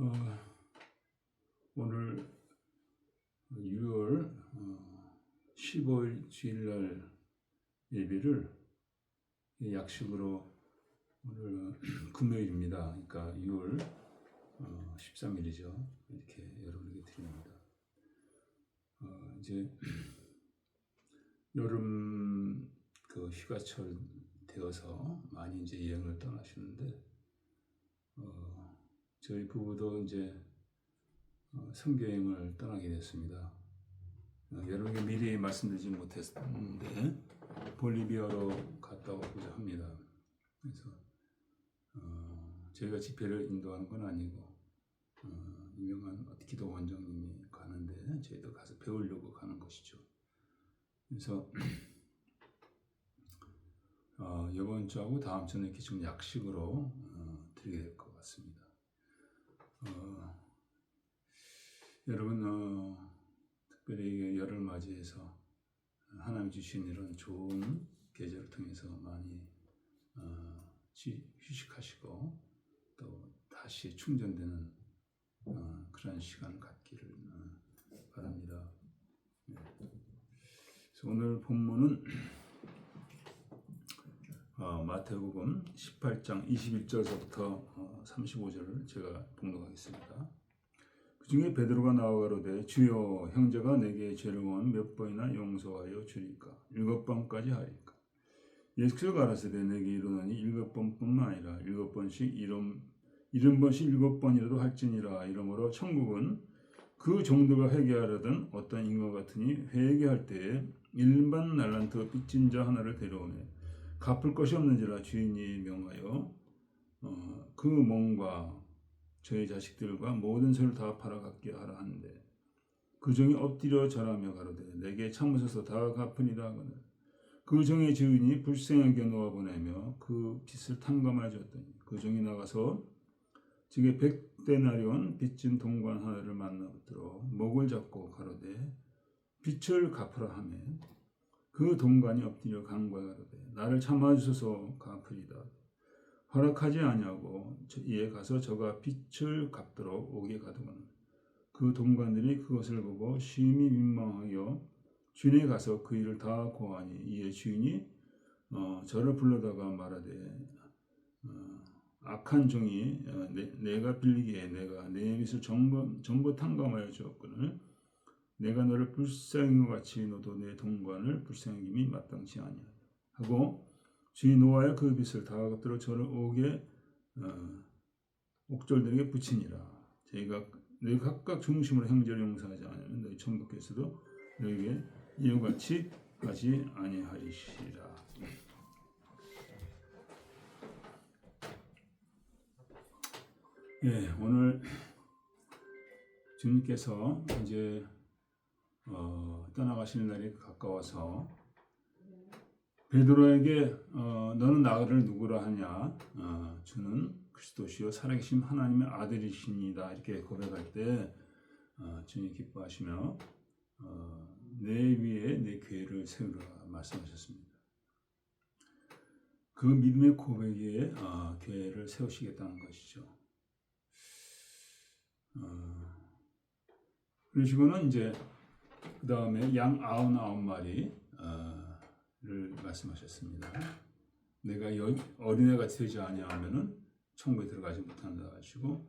어, 오늘 6월 15일 주일날 예배를 약식으로 오늘 금요일입니다. 그러니까 6월 13일이죠. 이렇게 여러분에게 드립니다. 어, 이제 여름 그 휴가철 되어서 많이 이제 여행을 떠나시는데 어, 저희 부부도 이제 어, 선교여행을 떠나게 됐습니다. 어, 여러분에게 미리 말씀드리지 못했는데 볼리비아로 갔다 오고자 합니다. 그래서 어, 저희가 집회를 인도하는 건 아니고 어, 유명한 기도 원장님이 가는데 저희도 가서 배우려고 가는 것이죠. 그래서 어, 이번 주하고 다음 주는 이렇게 좀 약식으로 어, 드리게 될 것 같습니다. 어, 여러분 어, 특별히 열을 맞이해서 하나님 주신 이런 좋은 계절을 통해서 많이 어, 쉬- 휴식하시고 또 다시 충전되는 어, 그런 시간을 갖기를 어, 바랍니다. 네. 그래서 오늘 본문은 어, 마태복음 18장 21절부터 어, 35절을 제가 봉독하겠습니다. 그 중에 베드로가 나와 가로되 주여 형제가 내게 죄를 원몇 번이나 용서하여 주리까? 일곱 번까지 하리까? 예수께서 가라사대 내게 이르노니 일곱 번뿐만 아니라 일곱 번씩 일흔 일흔 번씩 일곱 번이라도 할지니라. 이러므로 천국은 그 정도가 회개하려던 어떤 인과 같으니 회개할 때에 일반 날란트 빚진 자 하나를 데려오매 갚을 것이 없는지라 주인이 명하여 어, 그 몸과 저희 자식들과 모든 소를 다 팔아갖게 하라 하는데 그 종이 엎드려 절하며 가로되 내게 참으소서 다 갚으니라 하거늘. 그 종의 주인이 불쌍하게 놓아 보내며 그 빚을 탕감하여 줬더니 그 종이 나가서 지게 백대나리온 빚진 동관 하나를 만나 붙들어 목을 잡고 가로되 빚을 갚으라 하며 그 동관이 엎드려 간과하로되 나를 참아주소서 갚으리다. 허락하지 아니하고 저- 이에 가서 저가 빛을 갚도록 오게 가더거늘. 그 동관들이 그것을 보고 심히 민망하여 주인에 가서 그 일을 다 고하니 이에 주인이 어, 저를 불러다가 말하되 어, 악한 종이 어, 내, 내가 빌리기에 내가 내 빚을 전부, 전부 탕감하여 주었거늘. 내가 너를 불쌍히 것 같이 너도 내 동관을 불쌍히 마땅치 아니하다 하고 주인 노아의 그 빚을 다 갚도록 저를 오게 어, 옥졸들에게 붙이니라. 저희가 너희 각각 중심으로 형제를 용서하지 않으면 너희 천국에서도 너희에게 이와 같이 하지 아니하리시라. 예 오늘 주님께서 이제 어, 떠나가시는 날이 가까워서 베드로에게 어, 너는 나를 누구라 하냐 어, 주는 그리스도시요 살아계신 하나님의 아들이십니다 이렇게 고백할 때 어, 주님 기뻐하시며 어, 내 위에 내 교회를 세우라 말씀하셨습니다. 그 믿음의 고백에 어, 교회를 세우시겠다는 것이죠. 어, 그러시고는 이제 그 다음에 양 아흔 아홉 마리 어, 를 말씀하셨습니다. 내가 여, 어린애가 되지 아니하면은 천국에 들어가지 못한다 하시고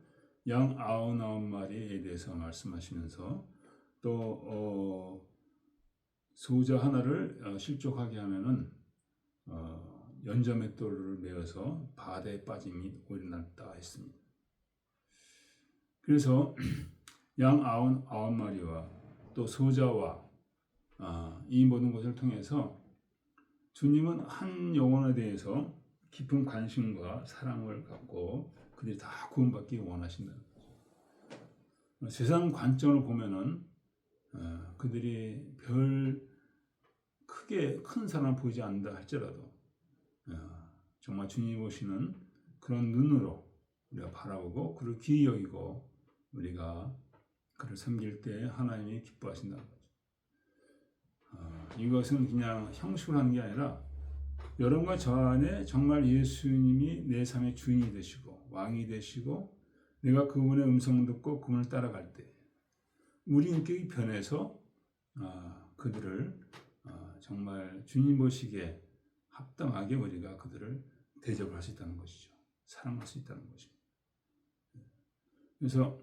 양 아흔아홉 마리에 대해서 말씀하시면서 또 어, 소자 하나를 어, 실족하게 하면은 어, 연자맷돌을 메어서 바다에 빠짐이 오리났다 했습니다. 그래서 양 아흔 아홉 마리와 또 소자와 아, 이 모든 것을 통해서 주님은 한 영혼에 대해서 깊은 관심과 사랑을 갖고 그들이 다 구원받기. 어, 세상 관점을 보면은 어, 그들이 별 크게 큰 사람 보이지 않는다 할지라도 어, 정말 주님 보시는 그런 눈으로 우리가 바라보고 그를 귀히 여기고 우리가 그를 섬길 때 하나님이. 어, 이것은 그냥 형식으로 하는 게 아니라 여러분과 저 안에 정말 예수님이 내 삶의 주인이 되시고 왕이 되시고 내가 그분의 음성을 듣고 그분을 따라갈 때 우리 인격이 변해서 아, 그들을 아, 정말 주님 보시기에 합당하게 우리가 그들을 대접할 수 있다는 것이죠. 사랑할 수 있다는 것입니다. 그래서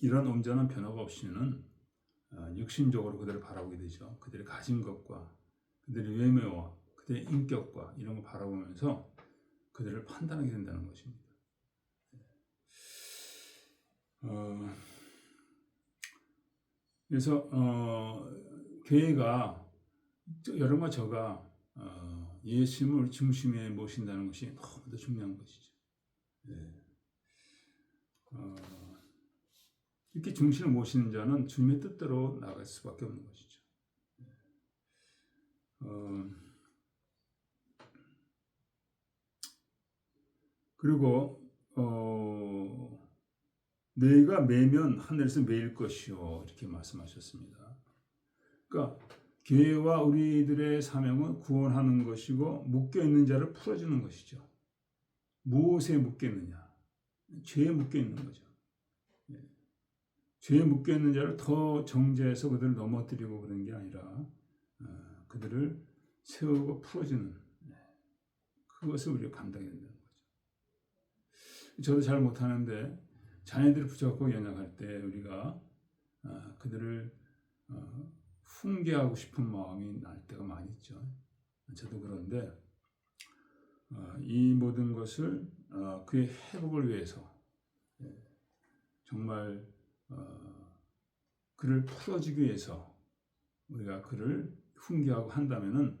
이런 온전한 변화가 없이는 아, 육신적으로 그들을 바라보게 되죠. 그들이 가진 것과 그들의 외모와 그들의 인격과 이런 걸 바라보면서 그들을 판단하게 된다는 것입니다. 어, 그래서 어, 교회가 여러분과 저가 어, 예수님을 중심에 모신다는 것이 너무도 중요한 것이죠. 네. 어, 이렇게 중심을 모시는 자는 주님의 뜻대로 나갈 수밖에 없는 것이죠. 어, 그리고 어, 너희가 매면 하늘에서 매일 것이요 이렇게 말씀하셨습니다. 그러니까 교회와 우리들의 사명은 구원하는 것이고 묶여 있는 자를 풀어주는 것이죠. 무엇에 묶여 있느냐? 죄에 묶여 있는 거죠. 예. 죄에 묶여 있는 자를 더 정죄해서 그들을 넘어뜨리고 그런 게 아니라 어, 그들을 세우고 풀어주는 네. 그것을 우리가 감당해야 된다는 거죠. 저도 잘 못하는데 자녀들을 붙잡고 연약할 때 우리가 어, 그들을 어, 훈계하고 싶은 마음이 날 때가 많이 있죠. 저도 그런데 이 모든 것을 그의 회복을 위해서 예, 정말 그를 풀어주기 위해서 우리가 그를 훈계하고 한다면은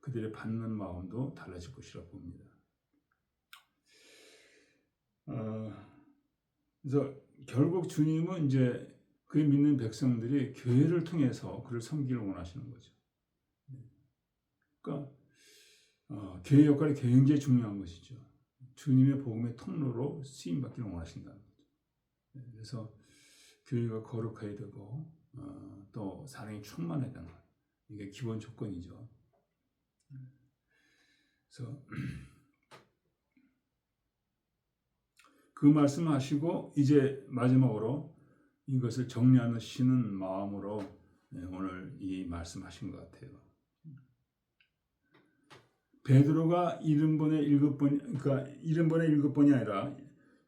그들의 받는 마음도 달라질 것이라고 봅니다. 어, 그래서 결국 주님은 이제 그 믿는 백성들이 교회를 통해서 그를 섬기를 원하시는 거죠. 그러니까 어, 교회 역할이 굉장히 중요한 것이죠. 주님의 복음의 통로로 쓰임 받기를 원하신다는 거죠. 그래서 교회가 거룩해야 되고 어, 또 사랑이 충만해야 되는 이게 기본 조건이죠. 그래서 그 말씀하시고 이제 마지막으로 이것을 정리하시는 마음으로 네, 오늘 이 말씀하신 것 같아요. 베드로가 일흔 번에 일곱 번, 그러니까 일흔 번에 일곱 번이 아니라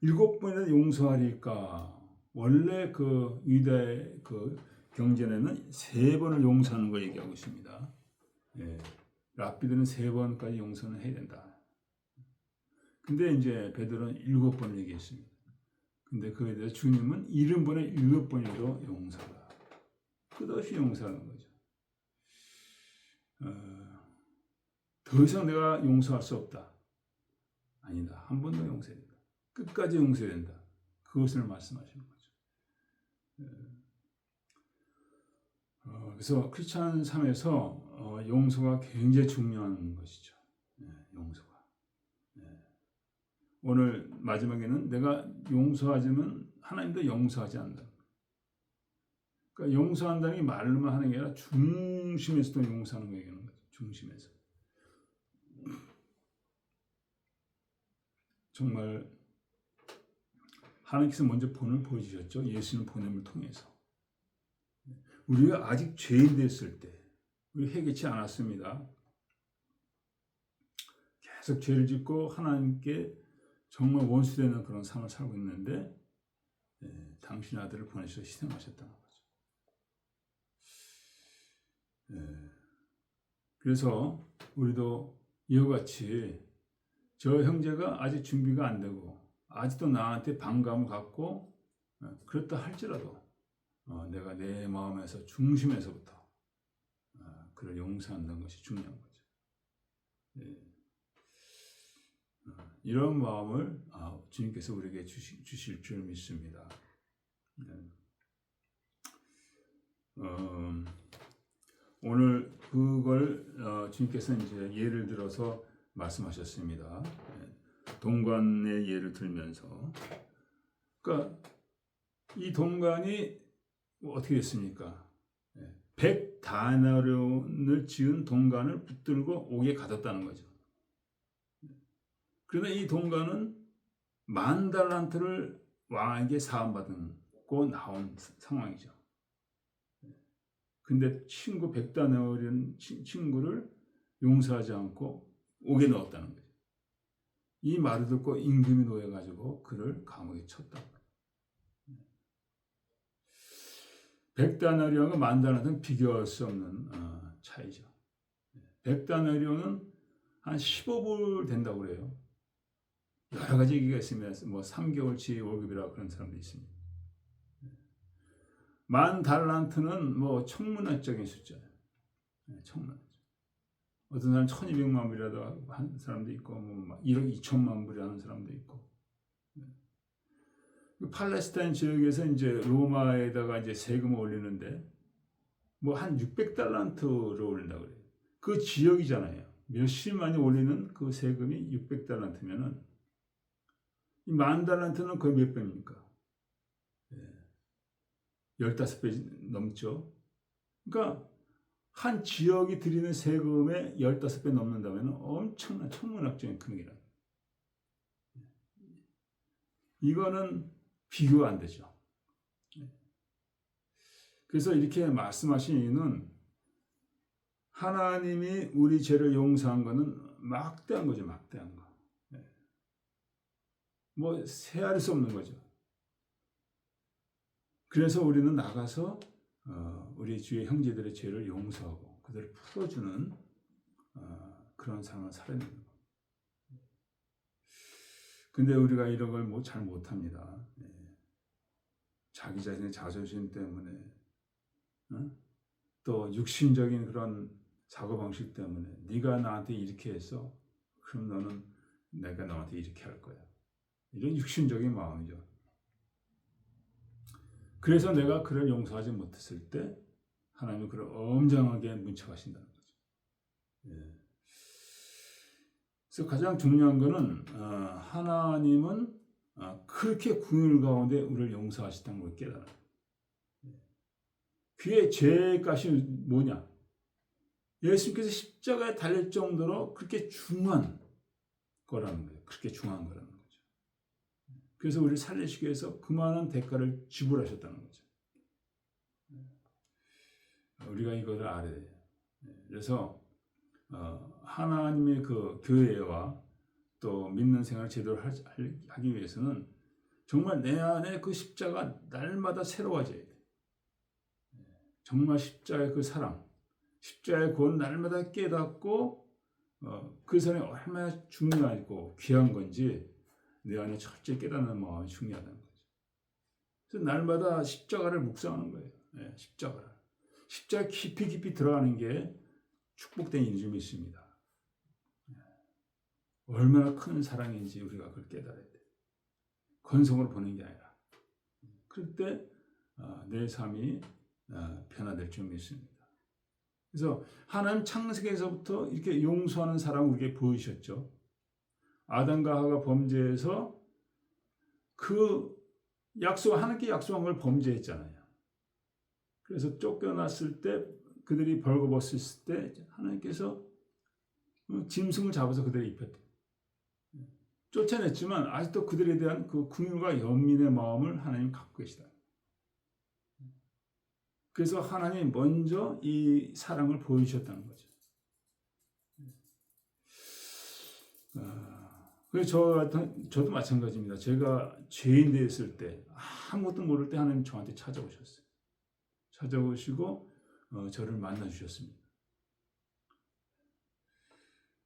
일곱 번이나 용서하리까. 원래 그 유다의 그 경전에는 세 번을 용서하는 걸 얘기하고 있습니다. 예. 랍비들은 세 번까지 용서는 해야 된다. 근데 이제 베드로는 일곱 번 얘기했습니다. 근데 그에 대해서 주님은 일흔 번에 일곱 번이도 용서다. 끝없이 용서하는 거죠. 어, 더 이상 내가 용서할 수 없다. 아니다. 한 번 더 용서해야 된다. 끝까지 용서해야 된다. 그것을 말씀하시는 거죠. 어, 그래서 크리스찬 삶에서 어, 용서가 굉장히 중요한 것이죠. 네, 용서가. 네. 오늘 마지막에는 내가 용서하지만 하나님도 용서하지 않는다. 그러니까 용서한다는 게 말로만 하는 게 아니라 중심에서도 용서하는 거 얘기하는 거죠. 중심에서. 정말 하나님께서 먼저 본을 보여주셨죠. 예수님 보냄을 통해서. 우리가 아직 죄인 됐을 때, 우리 회개치 않았습니다. 계속 죄를 짓고 하나님께 정말 원수되는 그런 삶을 살고 있는데, 예, 당신 아들을 보내셔서 희생하셨다는 거죠. 예, 그래서 우리도 이와 같이 저 형제가 아직 준비가 안 되고, 아직도 나한테 반감을 갖고, 예, 그렇다 할지라도, 어, 내가 내 마음에서 중심에서부터 어, 그를 용서한다는 것이 중요한 거죠. 예. 어, 이런 마음을 아, 주님께서 우리에게 주시, 주실 줄 믿습니다. 네. 어, 오늘 그걸 어, 주님께서 이제 예를 들어서 말씀하셨습니다. 예. 동관의 예를 들면서, 그러니까 이 동관이 뭐 어떻게 됐습니까? 예. 백 다나론을 지은 동관을 붙들고 옥에 가뒀다는 거죠. 그러나 이 동관은 만 달란트를 왕에게 사함받고 나온 상황이죠. 근데 친구 백단어린 친구를 용서하지 않고 옥에 넣었다는 거죠. 이 말을 듣고 임금이 놓여가지고 그를 감옥에 쳤다. 백단어령과 만단어는 비교할 수 없는 어, 차이죠. 백단어령은 한 15불 된다고 그래요. 여러 가지 얘기가 있습니다. 뭐 3개월치 월급이라 그런 사람도 있습니다. 만 달란트는 뭐 청문학적인 숫자예요. 청문. 어떤 사람 1200만 불이라도 한 사람도 있고 뭐 1억 2천만 불이 하는 사람도 있고. 팔레스타인 지역에서 이제 로마에다가 이제 세금을 올리는데 뭐 한 600달란트를 올린다고 그래요. 그 지역이잖아요. 몇십만이 올리는 그 세금이 600달란트면은 만 달란트는 거의 몇 배입니까? 예. 15배 넘죠. 그러니까 한 지역이 들이는 세금의 15배 넘는다면 엄청난 천문학적인 금액이라. 이거는 비교가 안 되죠. 그래서 이렇게 말씀하신 이유는 하나님이 우리 죄를 용서한 것은 막대한 거죠, 막대한 거. 뭐 세할 수 없는 거죠. 그래서 우리는 나가서 어, 우리 주의 형제들의 죄를 용서하고 그들을 풀어주는 어, 그런 삶을 살아야 되는 거예요. 근데 우리가 이런 걸뭐잘 못합니다. 네. 자기 자신의 자존심 때문에 어? 또 육신적인 그런 사고 방식 때문에 네가 나한테 이렇게 했어 그럼 너는 내가 너한테 이렇게 할 거야 이런 육신적인 마음이죠 그래서 내가 그를 용서하지 못했을 때 하나님은 그를 엄정하게 문책하신다는 거죠 예. 그래서 가장 중요한 것은 어, 하나님은 어, 그렇게 궁율 가운데 우리를 용서하시다는 걸 깨달아요 그의 죄값이 뭐냐? 예수님께서 십자가에 달릴 정도로 그렇게 중한 거라는 거예요. 그렇게 중한 거라는 거죠. 그래서 우리를 살리시기 위해서 그만한 대가를 지불하셨다는 거죠. 우리가 이거를 알아야 돼요. 그래서 어, 하나님의 그 교회와 또 믿는 생활을 제대로 하기 위해서는 정말 내 안에 그 십자가 날마다 새로워져야 돼. 정말 십자가의 그 사랑, 십자가의 구원 날마다 깨닫고 어, 그 사랑이 얼마나 중요하고 귀한 건지 내 안에 철저히 깨닫는 마음이 중요하다는 거죠. 그래서 날마다 십자가를 묵상하는 거예요. 네, 십자가를. 십자가 깊이 깊이 들어가는 게 축복된 좀 있습니다. 네. 얼마나 큰 사랑인지 우리가 그걸 깨달아야 돼. 건성으로 보는 게 아니라. 그럴 때내 어, 삶이 어, 변화될 줄 믿습니다. 그래서 하나님 창세기에서부터 이렇게 용서하는 사람 우리에게 보이셨죠. 아담과 하가 범죄해서 그 약속 하나님께 약속한 걸 범죄했잖아요. 그래서 쫓겨났을 때 그들이 벌거벗었을 때 하나님께서 짐승을 잡아서 그들을 입혔대. 쫓아냈지만 아직도 그들에 대한 그 궁율과 연민의 마음을 하나님 갖고 계시다. 그래서 하나님 먼저 이 사랑을 보여주셨다는 거죠. 아, 그래서 저 같은 저도 마찬가지입니다. 제가 죄인 되었을 때 아무것도 모를 때 하나님 저한테 찾아오셨어요. 찾아오시고 어, 저를 만나 주셨습니다.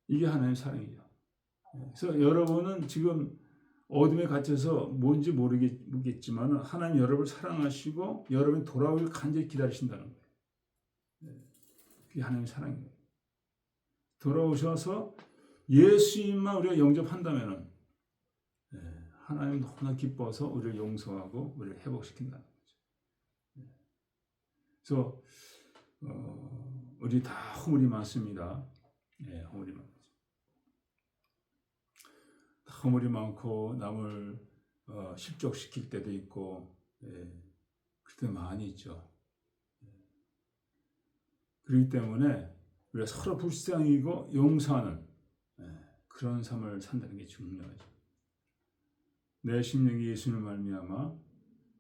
이게 하나님의 사랑이죠. 그래서 여러분은 지금 어둠에 갇혀서 뭔지 모르겠지만 하나님 여러분을 사랑하시고 여러분이 돌아오길 간절히 기다리신다는 거예요. 네. 그게 하나님의 사랑이에요. 돌아오셔서 예수님만 우리가 영접한다면 네. 하나님 너무나 기뻐서 우리를 용서하고 우리를 회복시킨다는 거죠. 네. 그래서 어, 우리 다 허물이 많습니다. 네, 허물이 많. 허물이 많고 남을 어, 실족시킬 때도 있고 예, 그럴 때 많이 있죠. 예. 그렇기 때문에 우리가 서로 불쌍히고 용서하는 예, 그런 삶을 산다는 게 중요하죠. 내 심령이 예수님을 말미암아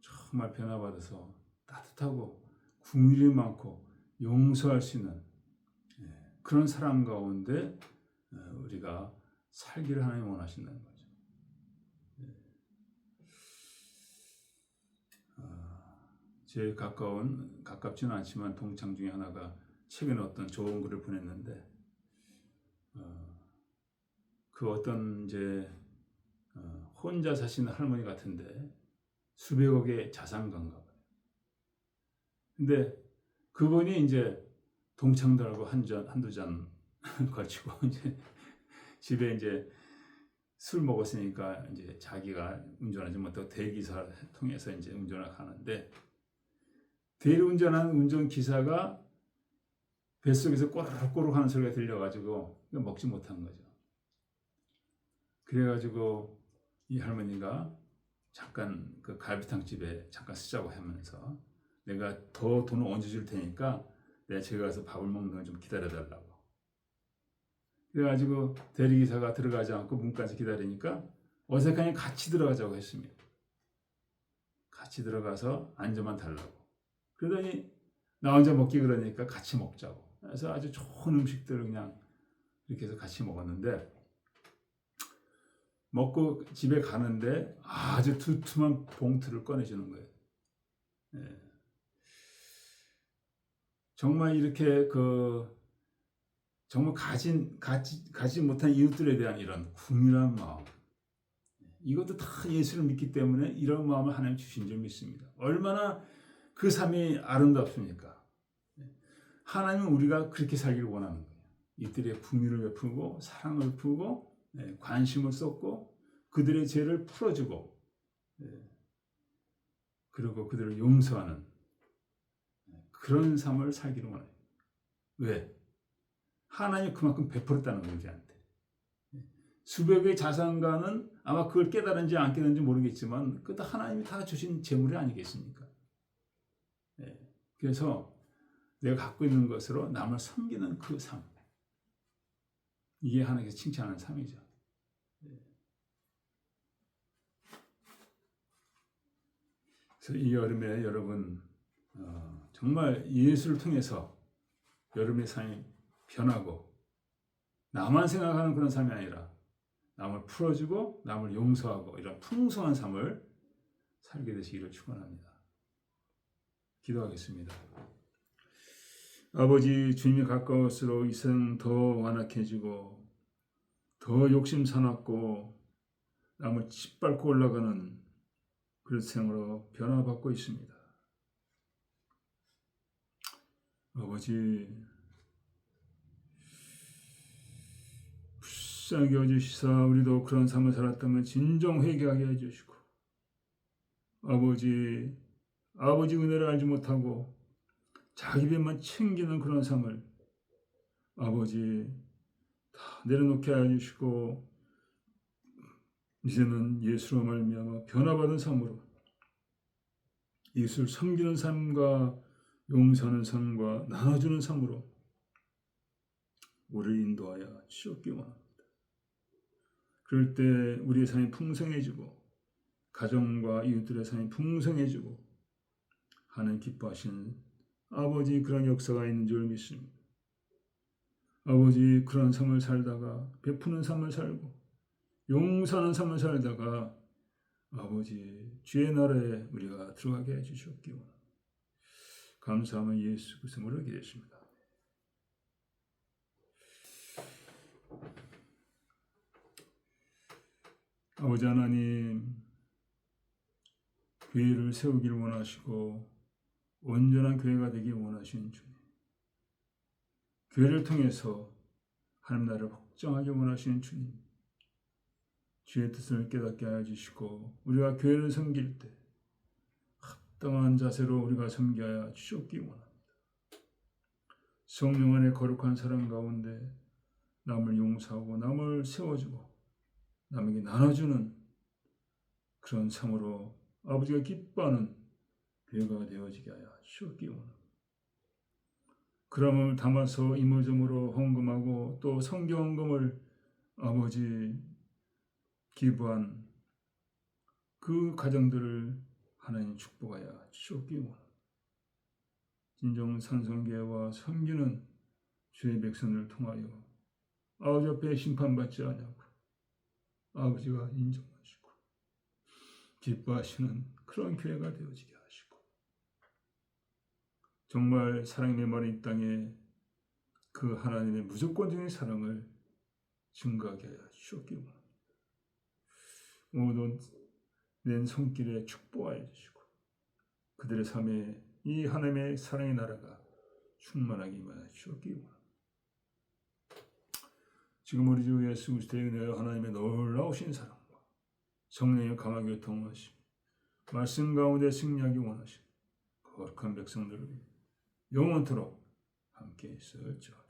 정말 변화받아서 따뜻하고 궁일이 많고 용서할 수 있는 예, 그런 사람 가운데 어, 우리가 살기를 하나님 원하신다는. 예. 아, 제일 가까운 가깝지는 않지만 동창 중에 하나가 최근에 어떤 좋은 글을 보냈는데 어, 그 어떤 이제 어, 혼자 사시는 할머니 같은데 수백억의 자산가인가 봐요. 근데 그분이 이제 동창들하고 한 잔, 한두 잔 걸치고 이제 집에 이제 술 먹었으니까 이제 자기가 운전하지 못하고 대기사 통해서 이제 운전을 가는데 대리운전하는 운전기사가 뱃속에서 꼬르륵꼬르륵 하는 소리가 들려가지고 먹지 못한 거죠. 그래가지고 이 할머니가 잠깐 그 갈비탕 집에 잠깐 쓰자고 하면서 내가 더 돈을 얹어 줄 테니까 내가 집에 가서 밥을 먹는 걸 좀 기다려 달라고. 그래가지고 대리기사가 들어가지 않고 문까지 기다리니까 어색하니 같이 들어가자고 했습니다. 같이 들어가서 앉아만 달라고. 그러더니 나 혼자 먹기 그러니까 같이 먹자고. 그래서 아주 좋은 음식들을 그냥 이렇게 해서 같이 먹었는데 먹고 집에 가는데 아주 두툼한 봉투를 꺼내주는 거예요. 예. 정말 이렇게 그 정말 가진 가지 가지 못한 이웃들에 대한 이런 궁밀한 마음 이것도 다 예수를 믿기 때문에 이런 마음을 하나님 주신 줄 믿습니다. 얼마나 그 삶이 아름답습니까? 하나님은 우리가 그렇게 살기를 원하는 거예요. 이들의 궁유를 베푸고 사랑을 베푸고 네, 관심을 쏟고 그들의 죄를 풀어주고 네, 그리고 그들을 용서하는 네, 그런 삶을 살기를 원해요. 왜? 하나님 그만큼 베풀었다는 거예요, 우리한테. 수백의 자산가는 아마 그걸 깨달은지 안 깨달은지 모르겠지만 그것도 하나님이 다 주신 재물이 아니겠습니까? 그래서 내가 갖고 있는 것으로 남을 섬기는 그 삶. 이게 하나님께서 칭찬하는 삶이죠. 그래서 이 여름에 여러분 어, 정말 예수를 통해서 여름의 삶이 변하고 나만 생각하는 그런 삶이 아니라 남을 풀어주고 남을 용서하고 이런 풍성한 삶을 살게 되시기를 축원합니다. 기도하겠습니다. 아버지 주님이 가까울수록 이생 더 완악해지고 더 욕심 사납고 남을 짓밟고 올라가는 그런 생으로 변화받고 있습니다. 아버지 불쌍히 여주시사 우리도 그런 삶을 살았다면 진정 회개하게 해주시고 아버지 아버지 은혜를 알지 못하고 자기 배만 챙기는 그런 삶을 아버지 다 내려놓게 해주시고 이제는 예수로 말미암아 변화받은 삶으로 예수를 섬기는 삶과 용서하는 삶과 나눠주는 삶으로 우리를 인도하여 주옵기 원합니다. 그럴 때 우리의 삶이 풍성해지고 가정과 이웃들의 삶이 풍성해지고 하는 기뻐하시는 아버지 그런 역사가 있는 줄 믿습니다. 아버지 그런 삶을 살다가 베푸는 삶을 살고 용서하는 삶을 살다가 아버지 주의 나라에 우리가 들어가게 해주셨기 원합니다. 감사하며 예수 그리스도로 기도했습니다. 아버지 하나님 교회를 세우기를 원하시고 온전한 교회가 되기 원하시는 주님 교회를 통해서 하나님 나라를 확정하기 원하시는 주님 주의 뜻을 깨닫게 하여 주시고 우리가 교회를 섬길 때 합당한 자세로 우리가 섬겨야 주셨기 원합니다. 성령 안에 거룩한 사람 가운데 남을 용서하고 남을 세워주고 남에게 나눠주는 그런 삶으로 아버지가 기뻐하는 교회가 되어지게 하여 원합니다. 그럼을 담아서 이모저모로 헌금하고 또 성경 헌금을 아버지 기부한 그 가정들을 하나님 축복하여 주옵기 원합니다. 진정 산성계와 섬기는 주의 백성을 통하여 아버지 앞에 심판받지 않냐고 아버지가 인정하시고 기뻐하시는 그런 교회가 되어지게 하시고 정말 사랑의 이 땅에 그 하나님의 무조건적인 사랑을 증가하게 하여 주옵기 원합니다. 모든 낸 손길에 축복하여 주시고 그들의 삶에 이 하나님의 사랑의 나라가 충만하게 임하여 주옵기 원합니다. 지금 우리 주 예수 그리스도의 은혜와 하나님의 놀라우신 사랑과 성령의 강하게 통하심 말씀 가운데 승리하기 원하신 거룩한 백성들을 위해 영원토록 함께 있을지어다.